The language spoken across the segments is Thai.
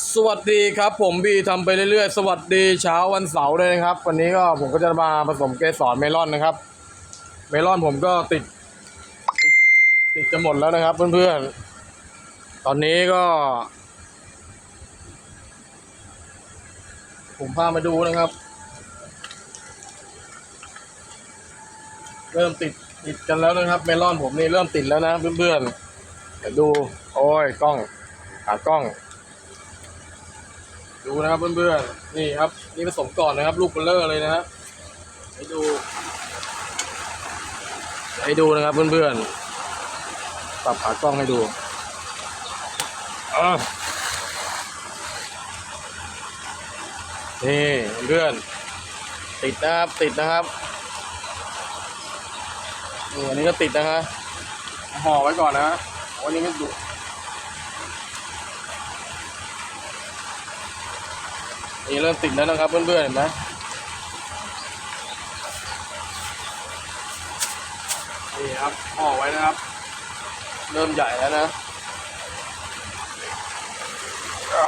สวัสดีครับผมบีทำไปเรื่อยๆ สวัสดีเช้าวันเสาร์เลยนะครับ วันนี้ก็ผมก็จะมาผสมเกสรเมลอนนะครับ เมลอนผมก็ติดติด ติดจะหมดแล้วนะครับ เพื่อนๆ ตอนนี้ก็ ผมพามาดูนะครับ เริ่มติดติดกันแล้วนะครับ เมลอนผมนี่เริ่มติดแล้วนะเพื่อนๆเดี๋ยวดู โอ้ยกล้องหากล้อง ดูนะครับเพื่อนๆนี่ครับ นี่ผสมก่อนนะครับ ลูกเบลเลอร์เลยนะฮะให้ดู ให้ดูนะครับเพื่อนๆปรับขากล้องให้ดูอะนี่เพื่อนติดนะครับติดนะครับนี่อันนี้ก็ติดนะฮะห่อไว้ก่อนนะวันนี้ไม่ดุ นี่เริ่มติดแล้วนะครับเพื่อนๆเห็นไหมนี่ครับห่อไว้นะครับ เริ่มใหญ่แล้วนะ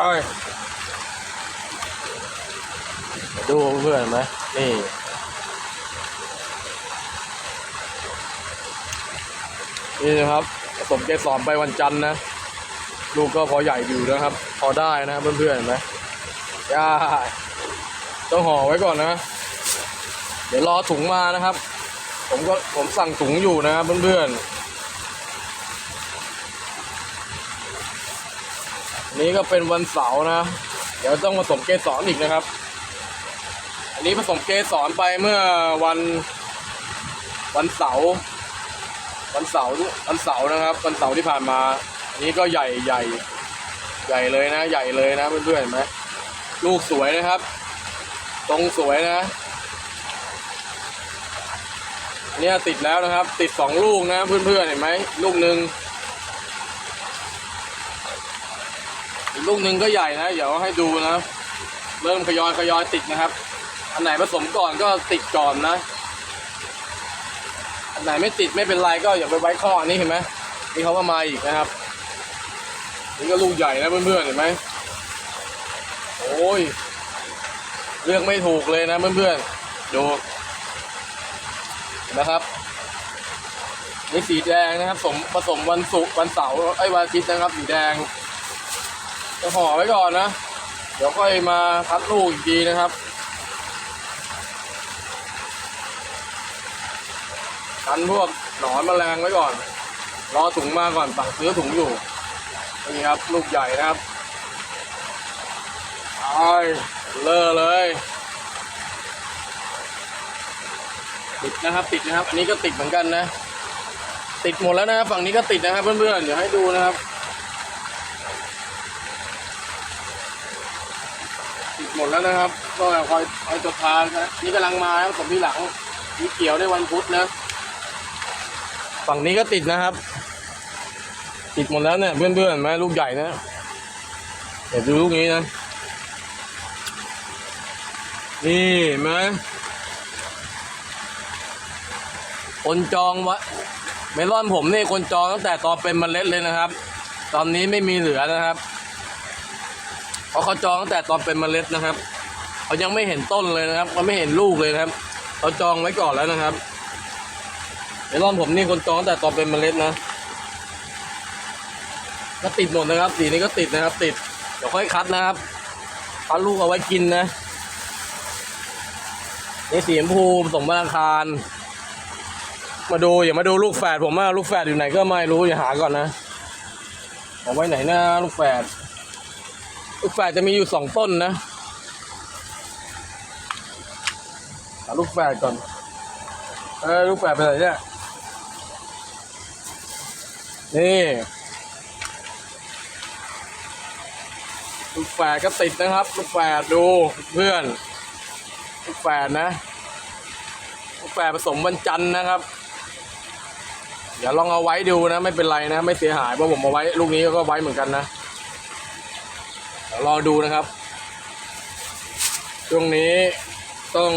เอ้ยมาดูเพื่อนๆเห็นไหมนี่นี่นะครับผสมเกสรไปวันจันทร์นะ ลูกก็พอใหญ่อยู่นะครับ พอได้นะเพื่อนๆเห็นไหม ได้ต้องห่อไว้ก่อนนะ เดี๋ยวรอถุงมานะครับ ผมก็ผมสั่งถุงอยู่นะครับเพื่อนๆนี้ก็เป็นวันเสาร์นะ เดี๋ยวต้องผสมเกสรอีกนะครับ อันนี้ผสมเกสรไปเมื่อวันวันเสาร์วันเสาร์วันเสาร์นะครับ วันเสาร์ที่ผ่านมา อันนี้ก็ใหญ่ใหญ่ใหญ่เลยนะ ใหญ่เลยนะเพื่อนๆเห็นไหม ลูกสวยนะครับ ตรงสวยนะเนี่ยติดแล้วนะครับ ติดสองลูกนะเพื่อนๆเห็นไหมลูกหนึ่งลูกหนึ่งก็ใหญ่นะเดี๋ยวให้ดูนะ เริ่มขยอยขยอยติดนะครับ อันไหนผสมก่อนก็ติดก่อนนะอันไหนไม่ติดไม่เป็นไรก็อย่าไปไว้ข้ออันนี้เห็นไหมนี่เขาก็มาอีกนะครับ นี่ก็ลูกใหญ่นะเพื่อนๆเห็นไหม โอ้ย เลือกไม่ถูกเลยนะเพื่อนๆ ดู นะครับนี่สีแดงนะครับสมผสมวันศุกร์วันเสาร์ไอ้วันอาทิตย์นะครับ สีแดง จะห่อไว้ก่อนนะ เดี๋ยวค่อยมาคัดลูกอีกทีนะครับกันพวกหนอนแมลงไว้ก่อน รอถุงมาก่อนสั่งซื้อถุงอยู่นี่ครับ ลูกใหญ่นะครับ ไอ้เลอะเลยติดนะครับติดนะครับ อันนี้ก็ติดเหมือนกันนะ ติดหมดแล้วนะครับฝั่งนี้ก็ติดนะครับเพื่อนๆเดี๋ยวให้ดูนะครับติดหมดแล้วนะครับ ก็คอยคอยจดทานนะนี่กำลังมาครับผมที่หลังมีเกี่ยวได้วันพุธนะ ฝั่งนี้ก็ติดนะครับ ติดหมดแล้วเนี่ยเพื่อนๆไหมลูกใหญ่นะเดี๋ยวดูลูกนี้นะ นี่ไหมคนจองวะเมลอนผมนี่คนจองตั้งแต่ตอนเป็นเมล็ดเลยนะครับ ตอนนี้ไม่มีเหลือนะครับเพราะเขาจองตั้งแต่ตอนเป็นเมล็ดนะครับเขายังไม่เห็นต้นเลยนะครับเขาไม่เห็นลูกเลยนะครับเขาจองไว้ก่อนแล้วนะครับเมลอนผมนี่คนจองตั้งแต่ตอนเป็นเมล็ดนะก็ติดหมดนะครับ สีนี้ก็ติดนะครับ ติดเดี๋ยวค่อยคัดนะครับคัดลูกเอาไว้กินนะ นี่สีชมพูผสมบางคาร มาดูอย่ามาดูลูกแฝดผมว่าลูกแฝดอยู่ไหนก็ไม่รู้อย่าหาก่อนนะเอาไว้ไหนนะลูกแฝดลูกแฝดจะมีอยู่สองต้นนะหาลูกแฝดก่อนเออลูกแฝดไปไหนเนี่ยนี่ลูกแฝดก็ติดนะครับ ลูกแฝดดูเพื่อน แฝดนะแฝดผสมวันจันทร์นะครับ เดี๋ยวลองเอาไว้ดูนะ ไม่เป็นไรนะ ไม่เสียหายเพราะผมเอาไว้ลูกนี้ก็ไว้เหมือนกันนะเดี๋ยวรอดูนะครับ ช่วงนี้ต้อง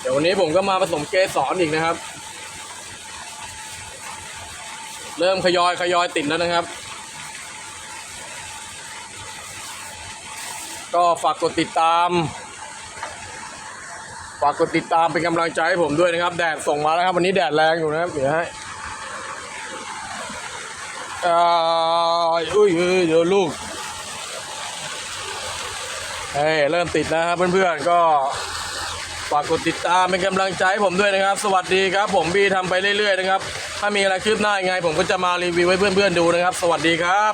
เดี๋ยววันนี้ผมก็มาผสมเกสรอีกนะครับ เริ่มขยอยขยอยติดแล้วนะครับก็ฝากกดติดตามากกดติดตามเป็นกำลังใจให้ผมด้วยนะครับ แดดส่งมาแล้วครับ วันนี้แดดแรงอยู่นะครับเดี๋ยวให้อุ้ยเอ้ยเดี๋ยวลูกเฮ้เริ่มติดนะครับเพื่อนๆก็ฝากกดติดตามเป็นกำลังใจให้ผมด้วยนะครับ สวัสดีครับ ผมบีทำไปเรื่อยๆนะครับ ถ้ามีอะไรคืบหน้ายังไง ผมก็จะมารีวิวให้เพื่อนๆดูนะครับ สวัสดีครับ